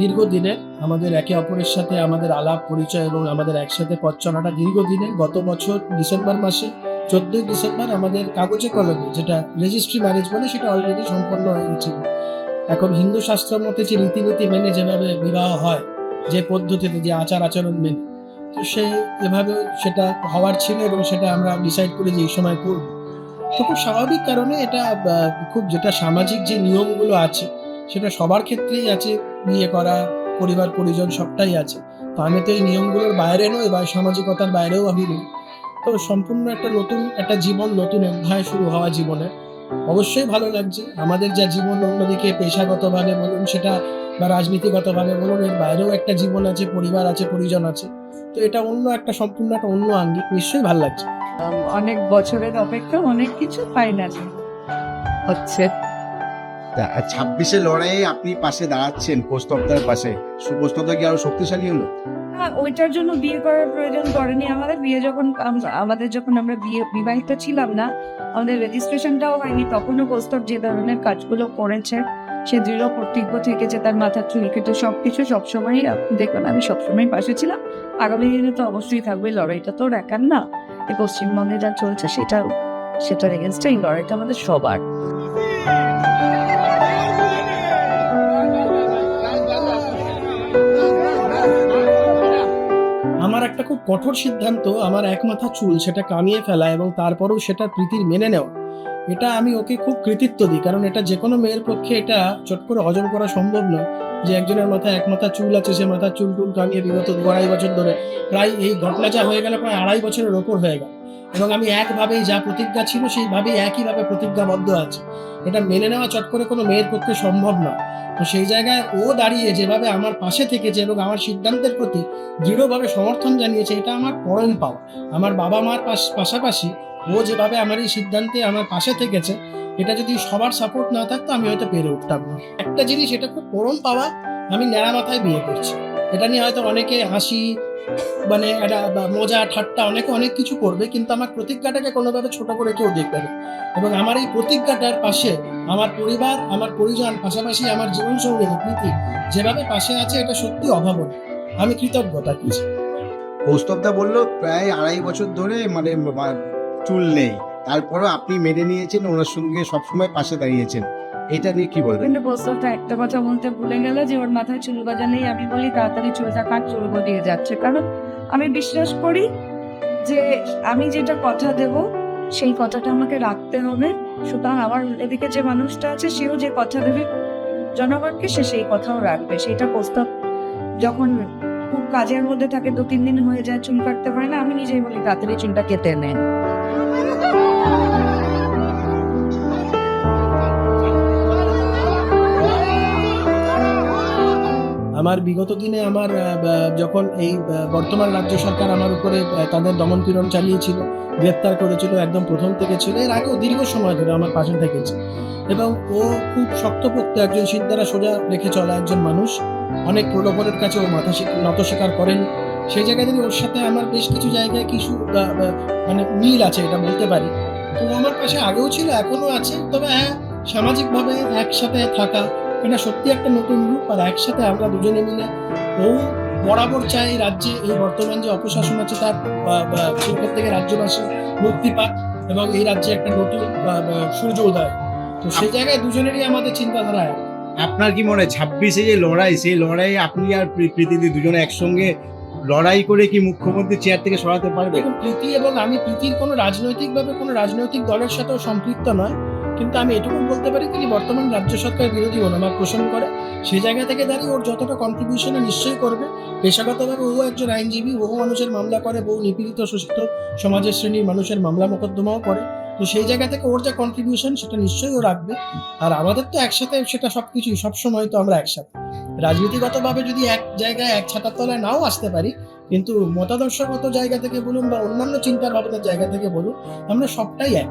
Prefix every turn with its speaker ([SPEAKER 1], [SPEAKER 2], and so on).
[SPEAKER 1] দীর্ঘদিনের আমাদের একে অপরের সাথে আমাদের আলাপ, পরিচয় এবং আমাদের একসাথে পথ চলাটা দীর্ঘদিনের গত বছর ডিসেম্বর মাসে, চোদ্দই ডিসেম্বর আমাদের কাগজে কলমে, যেটা রেজিস্ট্রি ম্যারেজ বলে, সেটা অলরেডি সম্পন্ন হয়ে গেছিল এখন হিন্দু শাস্ত্র মতে যে রীতিনীতি মেনে যেভাবে বিবাহ হয়, যে পদ্ধতিতে, যে আচার আচরণ মেনে, তো সে এভাবে সেটা হওয়ার ছিল এবং সেটা আমরা ডিসাইড করে যে এই সময় করব। তো খুব স্বাভাবিক কারণে এটা খুব যেটা সামাজিক যে নিয়মগুলো আছে, সেটা সবার ক্ষেত্রেই আছে। বিয়ে করা, পরিবার, পরিজন সবটাই আছে। তো আমি তো এই নিয়মগুলোর বাইরে নই বা সামাজিকতার বাইরেও আমি নই। তো সম্পূর্ণ একটা নতুন, একটা জীবন, নতুন অধ্যায় শুরু হওয়া জীবনে। অবশ্যই ভালো লাগছে। আমাদের যা জীবন অন্যদিকে পেশাগতভাবে বলুন, সেটা বা রাজনীতিগতভাবে বলুন, এর বাইরেও একটা জীবন আছে, পরিবার আছে, পরিজন আছে। তো এটা অন্য একটা, সম্পূর্ণ একটা অন্য আঙ্গিক। নিশ্চয়ই ভালো লাগছে।
[SPEAKER 2] অনেক বছরের অপেক্ষা, অনেক কিছু ফাইনালি হচ্ছে।
[SPEAKER 3] ছাব্বিশে লড়াইয়ে আপনি পাশে দাঁড়াচ্ছেন অফিসের পাশে। অফিস কি আরও শক্তিশালী হলো?
[SPEAKER 2] হ্যাঁ ওইটার জন্য বিয়ে করার প্রয়োজন পড়েনি আমাদের। বিয়ে যখন আমাদের যখন আমরা বিয়ে, বিবাহিত ছিলাম না, আমাদের রেজিস্ট্রেশনটাও হয়নি, তখনও কোস্তব যে ধরনের কাজগুলো করেছে, সে দৃঢ় কর্তৃত্ব থেকেছে, তার মাথার চুল কেটে সব কিছু সবসময় দেখুন আমি সবসময় পাশে ছিলাম। আগামী দিনে তো অবশ্যই থাকবে, লড়াইটা তো একার না। পশ্চিমবঙ্গে যা চলছে সেটা সেটার এগেনস্টে এই লড়াইটা আমাদের সবার।
[SPEAKER 1] কঠোর সিদ্ধান্ত আমার এক মাথা চুল সেটা কামিয়ে ফেলা এবং তারপরেও সেটা প্রীতির মেনে নেওয়া। এটা আমি ওকে খুব কৃতিত্ব দিই, কারণ এটা যে কোনো মেয়ের পক্ষে এটা চট করে হজম করা সম্ভব নয় যে একজনের মাথায় এক মাথা চুল আছে, সে মাথা চুল টুল কামিয়ে বিগত আড়াই বছর ধরে প্রায় এই ঘটনা যা হয়ে গেলে প্রায় আড়াই বছরের ওপর হয়ে গেল। এবং আমি একভাবেই যা প্রতিজ্ঞা ছিল সেইভাবেই একইভাবে প্রতিজ্ঞাবদ্ধ আছে। এটা মেনে নেওয়া চট করে কোনো মেয়ের পক্ষে সম্ভব নয় তো সেই জায়গায় ও দাঁড়িয়ে যেভাবে আমার পাশে থেকেছে এবং আমার সিদ্ধান্তের প্রতি দৃঢ়ভাবে সমর্থন জানিয়েছে, এটা আমার পরম পাওয়া। আমার বাবা মার পাশ- পাশাপাশি ও যেভাবে আমার এই সিদ্ধান্তে আমার পাশে থেকেছে, এটা যদি সবার সাপোর্ট না থাকতো, আমি হয়তো পেরে উঠতাম না। একটা জিনিস এটা খুব পরম পাওয়া, আমি ন্যাড়া মাথায় বিয়ে করছি। এটা নিয়ে হয়তো অনেকে হাসি মানে একটা মজা, ঠাট্টা, অনেকে অনেক কিছু করবে, কিন্তু আমার প্রতিজ্ঞাটাকে কোনোভাবে ছোট করে কেউ দেখবে না। এবং আমার এই প্রতিজ্ঞাটার পাশে আমার পরিবার, আমার পরিজন, পাশাপাশি আমার জীবনসঙ্গী প্রীতি যেভাবে পাশে আছে, এটা সত্যি অভাবনীয়। আমি কৃতজ্ঞতা কিছু
[SPEAKER 3] অফিসটা বলল, প্রায় আড়াই বছর ধরে মানে চুল নেই। তারপরও আপনি মেনে নিয়েছেন, ওনার সঙ্গে সবসময় পাশে দাঁড়িয়েছেন। এটা নিয়ে কি বলবেন?
[SPEAKER 2] কিন্তু প্রস্তাবটা একটা কথা বলতে ভুলে গেল যে ওর মাথায় চুল গজা নেই। আমি বলি, তাড়াতাড়ি চুলটা কাট, চুল গজিয়ে যাচ্ছে। কারণ আমি বিশ্বাস করি যে আমি যেটা কথা দেব, সেই কথাটা আমাকে রাখতে হবে। সুতরাং আমার এদিকে যে মানুষটা আছে, সেও যে কথা দেবে জনগণকে, সে সেই কথাও রাখবে। সেটা প্রস্তাব যখন খুব কাজের মধ্যে থাকে দু তিন দিন হয়ে যায়, চুল কাটতে পারে না, আমি নিজেই বলি, তাড়াতাড়ি চুলটা কেটে নেন
[SPEAKER 1] আমার বিগত দিনে আমার যখন এই বর্তমান রাজ্য সরকার আমার উপরে তাদের দমনপীড়ন চালিয়েছিল, গ্রেপ্তার করেছিল, একদম প্রথম থেকে ছিল, এর আগেও দীর্ঘ সময় ধরে আমার পাশে থেকেছে। এবং ও খুব শক্তপোক্ত একজন সিদ্ধারা সোজা রেখে চলা একজন মানুষ, অনেক প্রলোভনের কাছে ও মাথা নত স্বীকার করেন। সেই জায়গায় যদি ওর সাথে আমার বেশ কিছু জায়গায় কিছু মানে মিল আছে, এটা বলতে পারি। তো আমার পাশে আগেও ছিল, এখনও আছে, তবে হ্যাঁ সামাজিকভাবে একসাথে থাকা এটা সত্যি একটা নতুন রূপ আর একসাথে আমরা দুজনে মিলে ও বরাবর চাই রাজ্যে এই বর্তমান যে অপশাসন আছে তার সেখান থেকে রাজ্যবাসী মুক্তি পাক এবং এই রাজ্যে একটা নতুন সূর্য উদয়। তো সেই জায়গায় দুজনেরই আমাদের চিন্তাধারা এক।
[SPEAKER 3] আপনার কি মনে হয় ছাব্বিশে যে লড়াই সেই লড়াইয়ে আপনি আর প্রী- প্রীতিদি দুজনে একসঙ্গে লড়াই করে কি মুখ্যমন্ত্রী চেয়ার থেকে সরাতে পারবে
[SPEAKER 1] প্রীতি এবং আমি প্রীতির কোনো রাজনৈতিকভাবে কোনো রাজনৈতিক দলের সাথেও সম্পৃক্ত নয়। কিন্তু আমি এটুকু বলতে পারি তিনি বর্তমান রাজ্য সরকার বিরোধী মনোভাব পোষণ করে। সেই জায়গা থেকে দাঁড়িয়ে ওর যতটা কন্ট্রিবিউশনে নিশ্চয়ই করবে, পেশাগতভাবে ও একজন আইনজীবী বহু মানুষের মামলা করে বহু নিপীড়িত শোষিত সমাজের শ্রেণির মানুষের মামলা মোকদ্দমাও করে। তো সেই জায়গা থেকে ওর যা কন্ট্রিবিউশন সেটা নিশ্চয়ই ও রাখবে। আর আমাদের তো একসাথে সেটা সব কিছুই সবসময় তো আমরা একসাথে। রাজনীতিগতভাবে যদি এক জায়গায় এক ছাতার তলায় নাও আসতে পারি, কিন্তু মতাদর্শগত জায়গা থেকে বলুন বা অন্যান্য চিন্তার ভাবনার জায়গা থেকে বলুন, আমরা সবটাই এক।